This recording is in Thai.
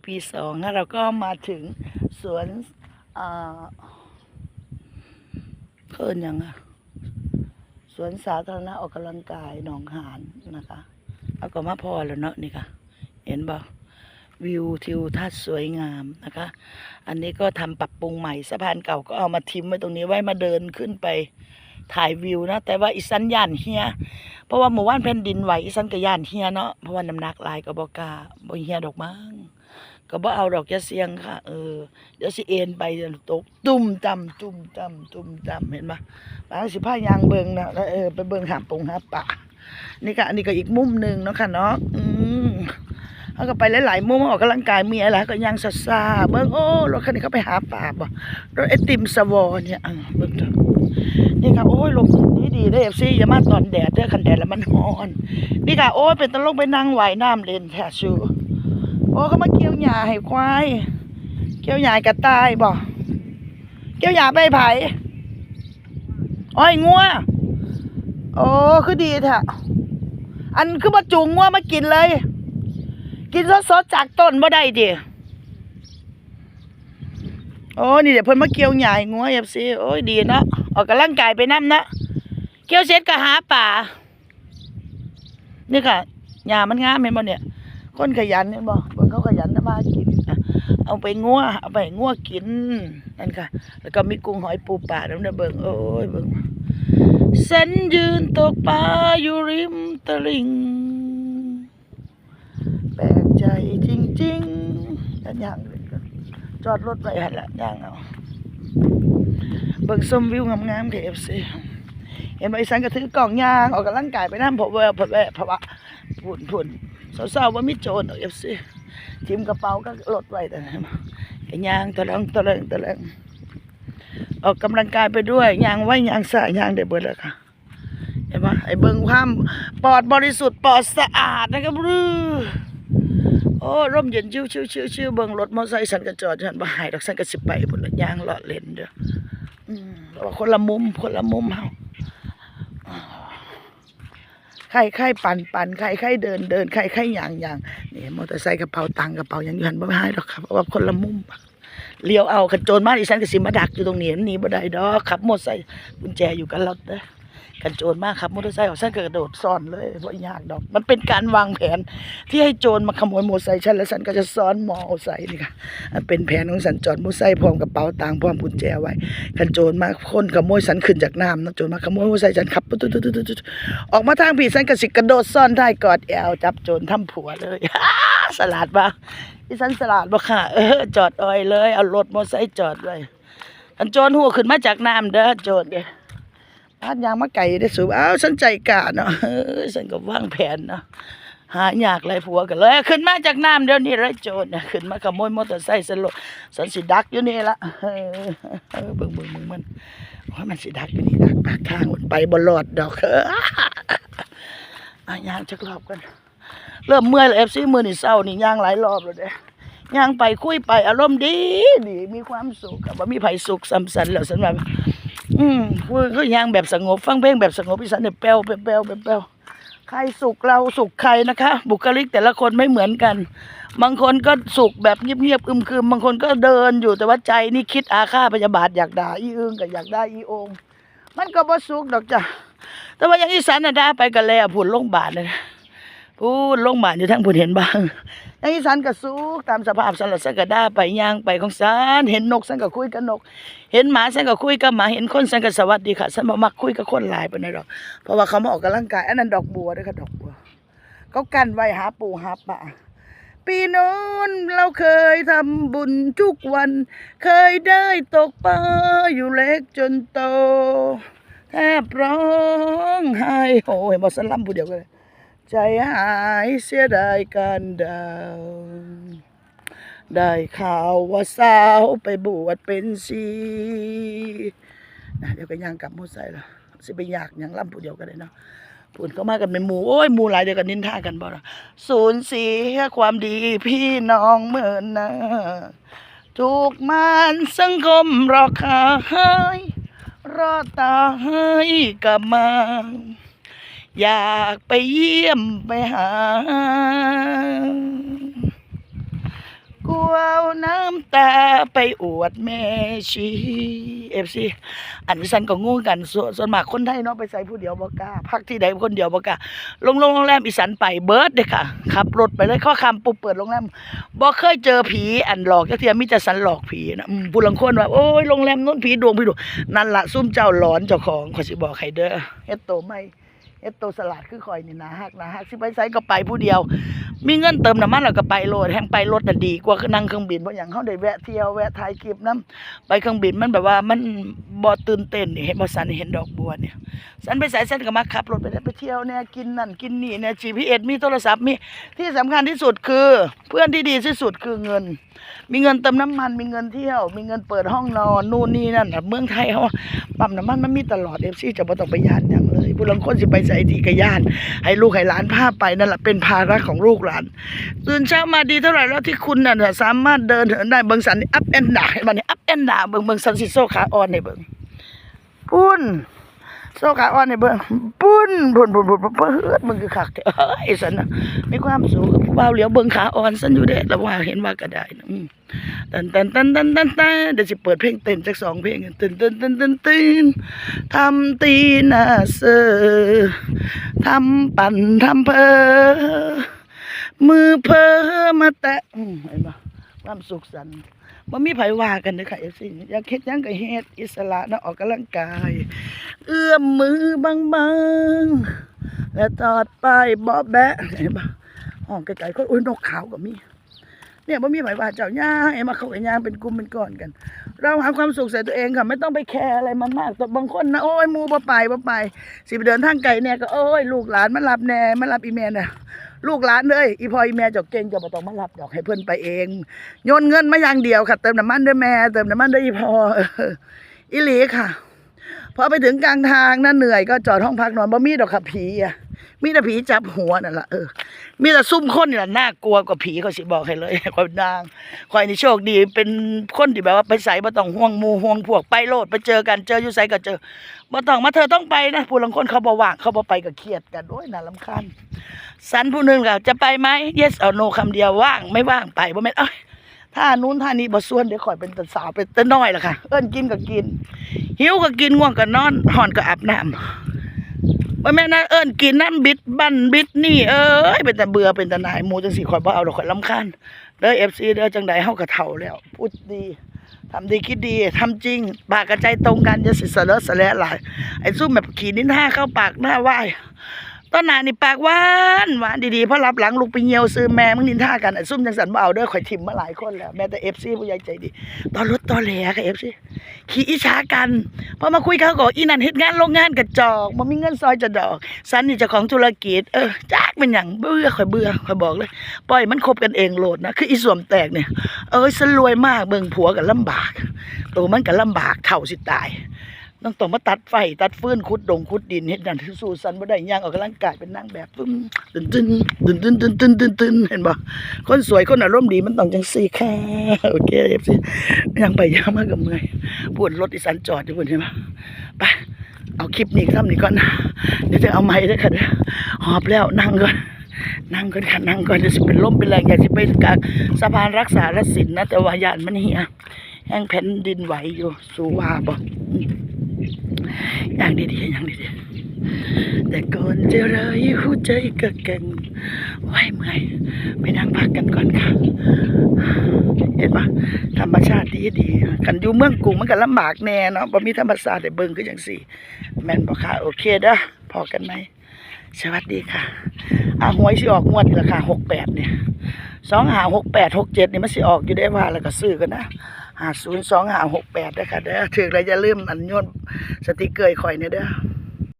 EP สองเราก็มาถึงสวนอ่าเพิ่นยังอะสวนสาธารณะออกกำลังกายหนองหานนะคะ เอาก็มาพอแล้วเนาะนี่ค่ะ เห็นบ่วิวทิวทัศน์สวยงามนะคะ อันนี้ก็ทำปรับปรุงใหม่สะพานเก่าก็เอามาทิ้มไว้ตรงนี้ไว้มาเดินขึ้นไปถ่ายวิวนะแต่ว่าอีสันย่านเฮีย เพราะว่าหมู่บ้านแผ่นดินไหวอีสันก็ย่านเฮียเนาะเพราะว่าน้ำหนักลายก็บ่กล้าบ่เฮียดอกมั้ง ก็บ่เอาดอกจะเสียงค่ะ เออเดี๋ยวสิเอ็นไปเดี๋ยวตกตุ้มจำตุ้มจำตุ้มจำเห็นปะบางสิพายางเบิงนะแล้วเออไปเบิงหาปงหาป่านี่ก็อันนี้ก็อีกมุมหนึ่งเนาะค่ะเนาะอืมเขาก็ไปหลายๆมุมออกกำลังกายมีอะไรก็ยังซาซาๆเบิงโอ้รถคันนี้เขาไปหาป่าบ่รถไอติมสวอเนี่ยเบิงเถอะนี่ค่ะโอ้ยลมดีดีๆเด้เอฟซีอย่ามาตอนแดดเด้อคันแดดแล้วมันร้อน นี่ค่ะโอ้ยเป็นตะลงไปนั่งว่ายน้ำเล่นแท้ชู โอ้ก็มาเกี่ยวหญ้าให้ควาย เกี่ยวหญ้ากระต่ายบ่เกี่ยวหญ้าไปไผอ้อยงัวโอ้คือดีแท้อันคือมาจูงงัวมากินเลย กินสดๆจากต้นบ่ได้ดิโอ้นี่เดี๋ยวเพิ่นมาเกี่ยวหญ้าให้งัวเอฟซีโอ้ยดีเนาะออกกำลังกายไปน้ำนะเกี่ยวเสร็จก็หาป่านี่ค่ะหญ้ามันงามเห็นบ่เนี่ย คนขยันเห็นบ่เบิ่งเขาขยันทำมากินเอาไปงัวเอาไปให้งัวกินนั่นค่ะ แล้วก็มีกุ้งหอยปูปลาแล้วเนี่ยเบิ่งโอ้ยเบิ่งฉันยืนตกปลาอยู่ริมตลิ่งแปลกใจจริงๆนั่นย่างเลยก็จอดรถไว้หั่นละย่างเอาเบิ่งชมวิวงามๆ KFC เห็นไหมสันก็ถือกล่องยางออกกำลังกายไปน้ำเพราะว่าเพราะว่าเพราะว่าพุ่นพุ่น สาวๆว่ามีโจรเอฟซีทิมกระเป๋าก็ลดไว้แต่ไหนมาไอ้ยางตะลังตะลังตะลังออกกำลังกายไปด้วยยางไว้ยางสายยางได้เบิดแล้วค่ะเห็นไหมไอ้เบิงความปอดบริสุทธิ์ปอดสะอาดนะครับรื้อโอ้ร่มเย็นชิวชิวชิวชิวเบิงรถมอเตอร์ไซค์ฉันก็จอดฉันบ่หายดอกฉันก็สิบไปพุ่นละยางเลาะเลนเด้ออืมแต่ว่าคนละมุมคนละมุมเฮา ใครใครปั่นปั่นใครใครเดินเดินใครใครอย่างอย่างนี่มอเตอร์ไซค์กระเป๋าตังค์กระเป๋าอย่างอยูหันบ่ให้ดอกครับเพราะว่าคนละมุมเลี้ยวเอาขจรมาดิฉันกับสิมาดักอยู่ตรงนี้นหนีบ่ได้ดอกขับมอเตอร์ไซค์กุญแจอยู่กับรถเด้อ กันโจรมากครับมอเตอร์ไซค์ของฉันก็กระโดดซ่อนเลยบ่ยากดอก มันเป็นการวางแผนที่ให้โจรมาขโมยมอเตอร์ไซค์ฉันแล้วฉันก็จะซ้อนมอเตอร์ไซค์นี่ค่ะมันเป็นแผนของฉันจอดมอเตอร์ไซค์พร้อมกระเป๋าตังค์พร้อมกุญแจไว้กันโจรมาคนขโมยฉันขึ้นจากน้ำนะโจรมาขโมยมอเตอร์ไซค์ฉันขับตุ๊ดตุ๊ดตุ๊ดตุ๊ดตุ๊ดออกมาทางผีสันกสิกระโดดซ่อนท้กอดแอวจับโจรทำผัวเลยสลัดปะพี่สันสลัดบ่ค่ะเออจอดอ้อยเลยเอารถมอเตอร์ไซค์จอดเลยอันโจรหัวขึ้นมาจากน้ำเด้อโจรเด้ พานยางมาไก่ได้สูบอ้าวฉันใจกล้าเนาะเออฉันก็วางแผนเนาะหายากเลยผัวกันเลย ขึ้นมาจากน้ำเดี๋ยวนี้เลยโจรน่ะขึ้นมาขโมยมอเตอร์ไซค์สลบฉันสิดักอยู่นี่ละเออเออเบิ่งเบิ่งเบิ่งมันว่ามันสิดักอยู่นี่ดักปากทางมันไปบ่รอดดอกเอออะย่างจักรอบกัน เริ่มเมื่อยแล้วเอฟซีมือนี่เศร้านี่ย่างหลายรอบแล้วเด้ย่างไปคุยไปอารมณ์ดีดีมีความสุขกับว่ามีไผสุขสัมสันแล้วสันแบบ อืมก็ย่างแบบสงบฟังเพลงแบบสงบพี่สันเนี่ยแป้วแป้วแป้วแป้วใครสุขเราสุขใครนะคะ บุคลิกแต่ละคนไม่เหมือนกัน บางคนก็สุขแบบเงียบๆอึมๆบางคนก็เดินอยู่แต่ว่าใจนี่คิดอาฆาตพยาบาทอยากด่าอีอึงก็อยากได้อีองมันก็บ่สุขดอกจ้ะแต่ว่าอย่างอีสานน่ะได้ไปกันแล้วพูดโรงพยาบาลน่ะนะพูดโรงบาลอยู่ทั้งพูดเห็นบ้าง อย่างอีสานก็สู้ตามสภาพสันละสันก็ได้ไปย่างไปของสันเห็นนกสันก็คุยกับนก เห็นหมาสันก็คุยกับหมาเห็นคนสันก็สวัสดีค่ะสันบ่มักคุยกับคนหลายปานใดดอกเพราะว่าเขามาออกกำลังกายอันนั้นดอกบัวด้อค่ะดอกบัวเขากันไว้หาปูหาปลาปีโน้นเราเคยทำบุญทุกวัน เคยได้ตกปลาอยู่เล็กจนโตแทบร้องไห้โอ้ยบอสลัมผู้เดียวกันเลย ใจหายเสียดายการดาว ได้ข่าวว่าสาวไปบวชเป็นชีนะเดี๋ยวก็ย่างกลับมอไซค์แล้วสิไปอยากยังล่ำผู้เดียวกันเลยเนาะพูดเข้ามากันเป็นหมู่โอ้ยหมู่หลายเดียวกันนินท่ากันบ่ละสูญเสียความดีพี่น้องเมื่อนาถูกมารสังคมหลอกขายรอตายกลับมา อยากไปเยี่ยมไปหากลัวน้ำตาไปอวดแม่ชีเอฟซีอันนี้ฉันก็งูกันส่วนส่วนมากคนไทยเนาะไปใส่ผู้เดียวบ่กล้าพักที่ใดคนเดียวบ่กล้าลงโรงแรมอีสานไปเบิร์ดเด้อค่ะขับรถไปเลยข้อคำปุ๊บเปิดโรงแรมบ่เคยเจอผีอันหลอกจักเทียมีแต่สันหลอกผีนะผู้ลังคนว่าโอ้ยโรงแรมนู้นผีดวงผีดวงนั่นล่ะซุ่มเจ้าหลอนเจ้าของขอสิบอกให้เด้อเฮ็ดโตไม่ เฮ็ดโตสลัดคือข่อยนี่นะฮักนะฮักสิไปไสก็ไปผู้เดียว มีเงินเติมน้ำมันแล้วก็ไปโลดแห่งไปรถน่ะดีกว่านั่งเครื่องบินเพราะอย่างเขาได้แวะเที่ยวแวะถ่ายคลิปน้ำไปเครื่องบินมันแบบว่ามันบ่ตื่นเต้นนี่เห็นบ่สันเห็นดอกบัวเนี่ยสันไปสายสันก็มาขับรถไปได้ไปเที่ยวเนี่ยกินนั่นกินนี่เนี่ย GPS มีโทรศัพท์มีที่สำคัญที่สุดคือ เพื่อนที่ดีที่สุดคือเงิน มีเงินเติมน้ำมัน มีเงินเที่ยว มีเงินเปิดห้องนอนนู่นนี่นั่นเมืองไทยเขาปั๊มน้ำมันมันมีตลอด FC จะบ่ต้องไปยานหยังเลยผู้ลางคนสิไปใส่ที่ก็ยาน ให้ลูกให้หลานพาไปนั่นแหละเป็นภาระของลูกหลานตื่นเช้ามาดีเท่าไหร่แล้วที่คุณน่ะเนี่ยสามารถเดินเหินได้เบิงสันอัพแอนด์ดามันนี่อัพแอนด์ดาเบิงเบิงสันสิโซขาอ่อนในเบิ่งปุ้น โซขาอ่อนให้เบิ่งปุ้นปุ้นปุ้นปุ้นปุ้นปุ้นเฮ็ดมึงคือคักเด้อเอ้ยสันนะมีความสูงกับผู้บ่าวเหลียวเบิ่งขาอ่อนสันอยู่เด้แล้วว่าเห็นว่าก็ได้นะตันตันตันตันตันตันเดี๋ยวสิเปิดเพลงเต้นจักสองเพลงตื่นตื่นตื่นตื่นตื่นทำตีนาเซอทำปั่นทำเพอมือเพอมาแตะอืมเห็นปะ ความสุขสันต์บ่มีไผว่ากันเลยค่ะเอฟซีอยากเฮ็ดยังก็เฮ็ดอิสระนะออกกำลังกาย เอื้อมมือบางๆและตอดไปเบาะแบะเห็นปะห้องไกลๆคนโอ้ยนกขาวก็มี เนี่ยบ่มีไผว่าเจ้าย่าให้มาเข้ากันย่างเป็นกลุ่มเป็นก้อนกัน เราหาความสุขใส่ตัวเองค่ะ ไม่ต้องไปแคร์อะไรมันมากแต่บางคนนะโอ้ยมูบ่ไปบ่ไป สิไปเดินทางไกลเนี่ยก็โอ้ยลูกหลานมารับแน่มารับอีแม่น่ะลูกหลานเลยอีพออีแม่เจาเก่งเจะบ่ต้องมารับดอกให้เพิ่อนไปเองโยนเงินมาอย่างเดียวค่ะ เติมน้ำมันด้วยแม่เติมน้ำมันด้วยอีพอเอออีหลีค่ะพอไปถึงกลางทางน่าเหนื่อยก็จอดห้องพักนอนบ่มีดอกค่ะผีอะ มีแต่ผีจับหัวนั่นแหละเออมีแต่ซุ่มคนนี่แหละน่ากลัวกว่าผีเขาสิบอกให้เลยคอยนางคอยนี่โชคดี เป็นคนที่แบบว่าไปใส่บ่ต้องห่วงมูห่วงพวกไปโลดไปเจอกันเจออยู่ไสก็เจอบ่ต้องมาเธอต้องไปนะผู้ลางคนเขาบ่ว่างเขาบ่ไปก็เครียดกันโอ้ยน่ารำคาญสันผู้หนึงก็จะไปไหม yes or no คำเดียวว่างไม่ว่างไปบ่แม่นเอ้ยถ้านู้นท่านี้บ่ส่วนเดี๋ยวข่อยเป็นตสาวเป็นตาน้อยล่ะค่ะ เอิ้นกินก็กิน หิวก็กินง่วงก็นอนหอนก็อาบน้ำ บ่แม่นะเอิญกินน้ำบิดบันบิดนี่เอ้ยเป็นแต่เบื่อเป็นแต่นายมูจังสิข่อยบ่เอาดอกข่อยลำคาญเด้อ FC เด้อจังใดเฮาก็เท่าแล้วพูดดีทำดีคิดดีทำจริงปากกระใจตรงกันจะสิเสลอสะแลหลายไอ้ซุ่มแบบขี่นิ้นท่าเข้าปากหน้าไหว ตอนหนานี่ปากหวานหวานดีๆเพราะรับหลังลูกไปเหี่ยวซื้อแม่มึงนินท่ากันไอ้ซุ่มจังสันบ่เอาเด้อข่อยทิมมาหลายคนแล้วแม้แต่ FC ผู้ใหญ่ใจดีตอนรถตอนแหลค่ะ FC ขี่อิจฉากันพอมาคุยเขาก็บอีนั่นเฮ็ดงานโรงงานกระจอกบ่มีเงินซอยจะดอกสันนี่เจ้าของธุรกิจเออจักเป็นหยังเบื่อข่อยเบื่อข่อยบอกเลยปล่อยมันคบกันเองโลดนะคืออีสวมแตกเนี่ยเอ้ยสรวยมากเบิ่งผัวก็ลำบากตัวมันก็ลำบากเท่าสิตาย ต้องต้องมาตัดไฟตัดฟืนขุดดงขุดดินเฮ็ดนั่นสู้สันบ่ได้ย่างออกกำลังกายเป็นนางแบบตึ้มตึนตึ้นตึนตึนตึนตึนตึนตึนเห็นบ่คนสวยคนอารมณ์ดีมันต้องจังซี่ค่ะโอเค FC ยังไปย่างมากกับเมื่อยปวดรถอีสันจอดอยู่พุ่นใช่ไหมไปเอาคลิปนี้ทำนี่ก่อนเดี๋ยวจะเอาไม้เด้อค่ะเด้อหอบแล้วนั่งก่อนนั่งก่อนค่ะนั่งก่อนเดี๋ยวสิเป็นลมเป็นแรงอยากสิไปกลางสะพานรักษาและสินนะแต่ว่ายานมันเหียแห้งแผ่นดินไหวอยู่สูว่าบ่ อย่างดีๆอย่างดีๆแต่ก่อนจะไรหัวใจก็เก่งไหวเมื่อยไปนั่งพักกันก่อนค่ะ เห็นปะธรรมชาติดีดีๆกันอยู่เมืองกรุงมันก็ลำบากแน่เนาะบ่มีธรรมชาติได้เบิ่งคือจังซี่แม่นบ่ค่ะ โอเคเด้อพอกันไหมสวัสดีค่ะอะหวยสิออกงวดราคาหกแปดเนี่ยสองหาหกแปดหกเจ็ดนี่มันสิออกอยู่ได้ว่าแล้วก็ซื้อกันนะ หาศูนย์สองหาหกแปดนะคะเด้อถืออะไรจะลืมอันโยนสติกเกอร์ข่อยเนี่ยเด้อ